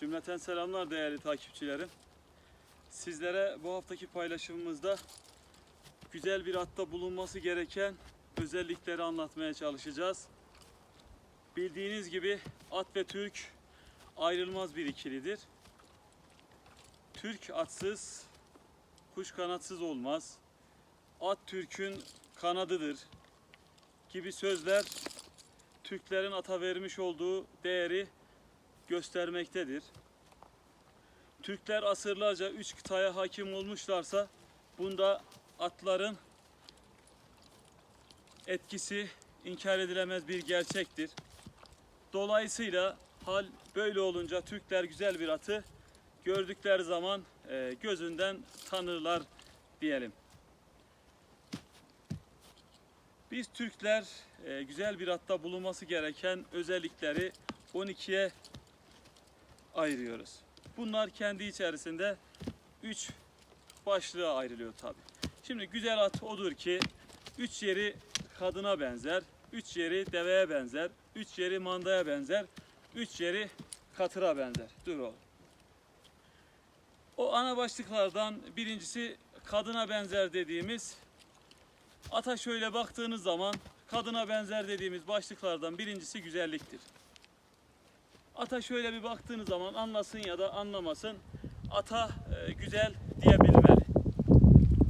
Cümleten selamlar değerli takipçilerim. Sizlere bu haftaki paylaşımımızda güzel bir atta bulunması gereken özellikleri anlatmaya çalışacağız. Bildiğiniz gibi at ve Türk ayrılmaz bir ikilidir. Türk atsız, kuş kanatsız olmaz. At Türk'ün kanadıdır gibi sözler Türklerin ata vermiş olduğu değeri göstermektedir. Türkler asırlarca üç kıtaya hakim olmuşlarsa bunda atların etkisi inkar edilemez bir gerçektir. Dolayısıyla hal böyle olunca Türkler güzel bir atı gördükleri zaman e, gözünden tanırlar diyelim. Biz Türkler e, güzel bir atta bulunması gereken özellikleri 12'ye ayırıyoruz. Bunlar kendi içerisinde 3 başlığa ayrılıyor tabi. Şimdi güzel at odur ki 3 yeri kadına benzer, 3 yeri deveye benzer, 3 yeri mandaya benzer, 3 yeri katıra benzer. Dur oğlum. O ana başlıklardan birincisi kadına benzer dediğimiz ata şöyle baktığınız zaman kadına benzer dediğimiz başlıklardan birincisi güzelliktir. Ata şöyle bir baktığınız zaman anlasın ya da anlamasın ata e, güzel diyebilmeli.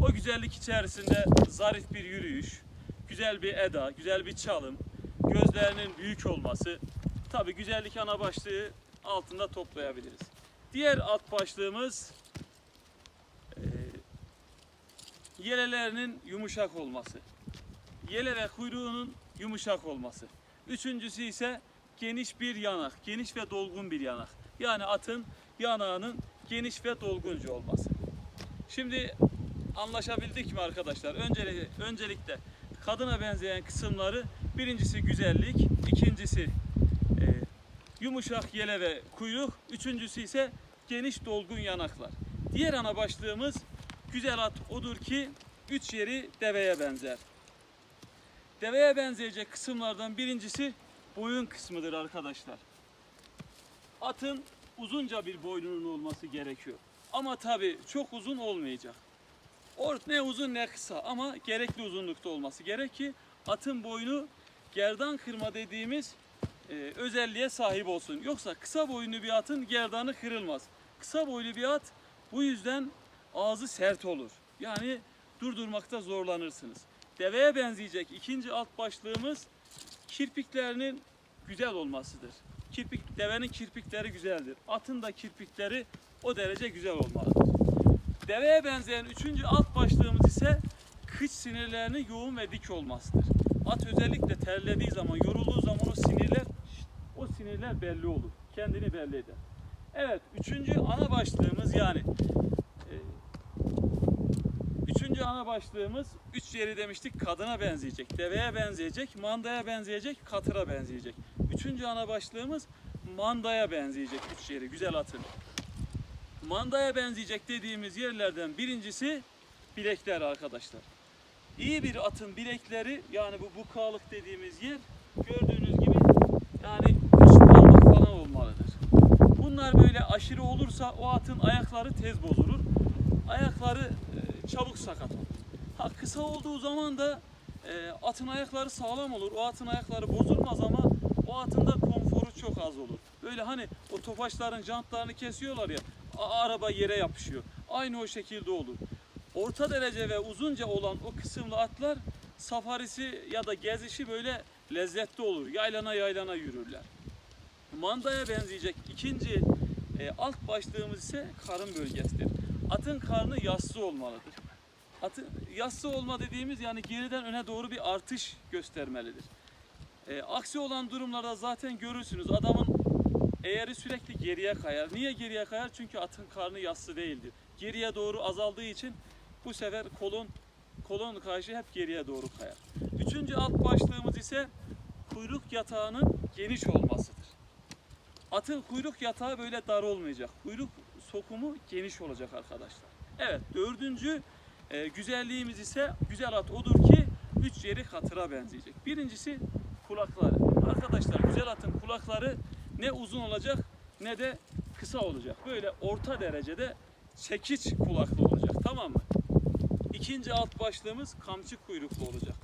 O güzellik içerisinde zarif bir yürüyüş, güzel bir eda, güzel bir çalım, gözlerinin büyük olması, tabi güzellik ana başlığı altında toplayabiliriz. Diğer alt başlığımız e, yelelerinin yumuşak olması. Yele ve kuyruğunun yumuşak olması. Üçüncüsü ise geniş bir yanak, geniş ve dolgun bir yanak. Yani atın yanağının geniş ve dolgunca olması. Şimdi anlaşabildik mi arkadaşlar? Öncelikle, öncelikle kadına benzeyen kısımları birincisi güzellik, ikincisi e, yumuşak yele ve kuyruk, üçüncüsü ise geniş dolgun yanaklar. Diğer ana başlığımız güzel at odur ki üç yeri deveye benzer. Deveye benzeyecek kısımlardan birincisi boyun kısmıdır arkadaşlar. Atın uzunca bir boynunun olması gerekiyor. Ama tabi çok uzun olmayacak. Ort ne uzun ne kısa ama gerekli uzunlukta olması gerek ki atın boynu gerdan kırma dediğimiz e, özelliğe sahip olsun. Yoksa kısa boyunlu bir atın gerdanı kırılmaz. Kısa boylu bir at bu yüzden ağzı sert olur. Yani durdurmakta zorlanırsınız. Deveye benzeyecek ikinci alt başlığımız kirpiklerinin güzel olmasıdır. Kirpik devenin kirpikleri güzeldir. Atın da kirpikleri o derece güzel olmalıdır. Deveye benzeyen üçüncü alt başlığımız ise kıç sinirlerinin yoğun ve dik olmasıdır. At özellikle terlediği zaman, yorulduğu zaman o sinirler o sinirler belli olur. Kendini belli eder. Evet, üçüncü ana başlığımız yani e, Üçüncü ana başlığımız üç yeri demiştik kadına benzeyecek, deveye benzeyecek, mandaya benzeyecek, katıra benzeyecek. Üçüncü ana başlığımız mandaya benzeyecek üç yeri güzel atın. Mandaya benzeyecek dediğimiz yerlerden birincisi bilekler arkadaşlar. İyi bir atın bilekleri yani bu bukalık dediğimiz yer gördüğünüz gibi yani üç parmak falan olmalıdır. Bunlar böyle aşırı olursa o atın ayakları tez bozulur. Ayakları e, çabuk sakat olur. Ha kısa olduğu zaman da e, atın ayakları sağlam olur. O atın ayakları bozulmaz ama o atın da konforu çok az olur. Böyle hani o tofaşların jantlarını kesiyorlar ya araba yere yapışıyor. Aynı o şekilde olur. Orta derece ve uzunca olan o kısımlı atlar safarisi ya da gezişi böyle lezzetli olur. Yaylana yaylana yürürler. Mandaya benzeyecek ikinci e, alt başlığımız ise karın bölgesidir. Atın karnı yassı olmalıdır. Atın yassı olma dediğimiz yani geriden öne doğru bir artış göstermelidir. E, aksi olan durumlarda zaten görürsünüz adamın eğeri sürekli geriye kayar. Niye geriye kayar? Çünkü atın karnı yassı değildir. Geriye doğru azaldığı için bu sefer kolon kolon karşı hep geriye doğru kayar. Üçüncü alt başlığımız ise kuyruk yatağının geniş olmasıdır. Atın kuyruk yatağı böyle dar olmayacak. Kuyruk sokumu geniş olacak arkadaşlar. Evet dördüncü e, güzelliğimiz ise güzel at odur ki üç yeri katıra benzeyecek. Birincisi kulakları. Arkadaşlar güzel atın kulakları ne uzun olacak ne de kısa olacak. Böyle orta derecede çekiç kulaklı olacak. Tamam mı? İkinci alt başlığımız kamçı kuyruklu olacak.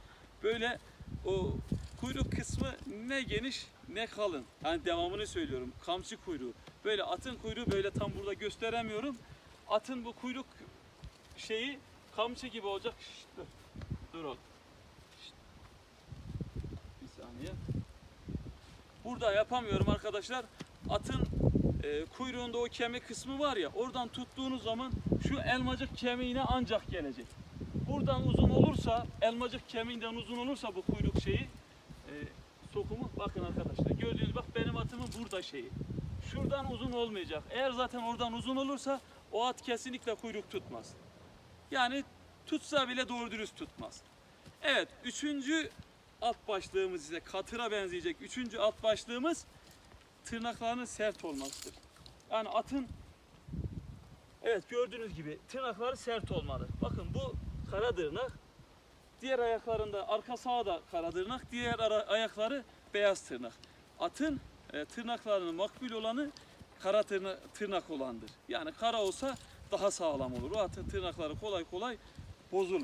Böyle o kuyruk kısmı ne geniş ne kalın. Yani devamını söylüyorum. Kamçı kuyruğu. Böyle atın kuyruğu böyle tam burada gösteremiyorum. Atın bu kuyruk şeyi kamçı gibi olacak. Şşt, dur. Dur oğlum. Şşt. Bir saniye. Burada yapamıyorum arkadaşlar. Atın e, kuyruğunda o kemik kısmı var ya oradan tuttuğunuz zaman şu elmacık kemiğine ancak gelecek. Buradan uzun olursa elmacık kemiğinden uzun olursa bu kuyruk şeyi sokumu bakın arkadaşlar gördüğünüz bak benim atımın burada şeyi. Şuradan uzun olmayacak. Eğer zaten oradan uzun olursa o at kesinlikle kuyruk tutmaz. Yani tutsa bile doğru dürüst tutmaz. Evet üçüncü alt başlığımız ise katıra benzeyecek. Üçüncü alt başlığımız tırnaklarının sert olmasıdır. Yani atın evet gördüğünüz gibi tırnakları sert olmalı. Bakın bu kara tırnak. Diğer ayaklarında arka sağı da kara tırnak, diğer ayakları beyaz tırnak. Atın e, tırnaklarının makbul olanı kara tırna, tırnak olandır. Yani kara olsa daha sağlam olur. O atın tırnakları kolay kolay bozulmaz.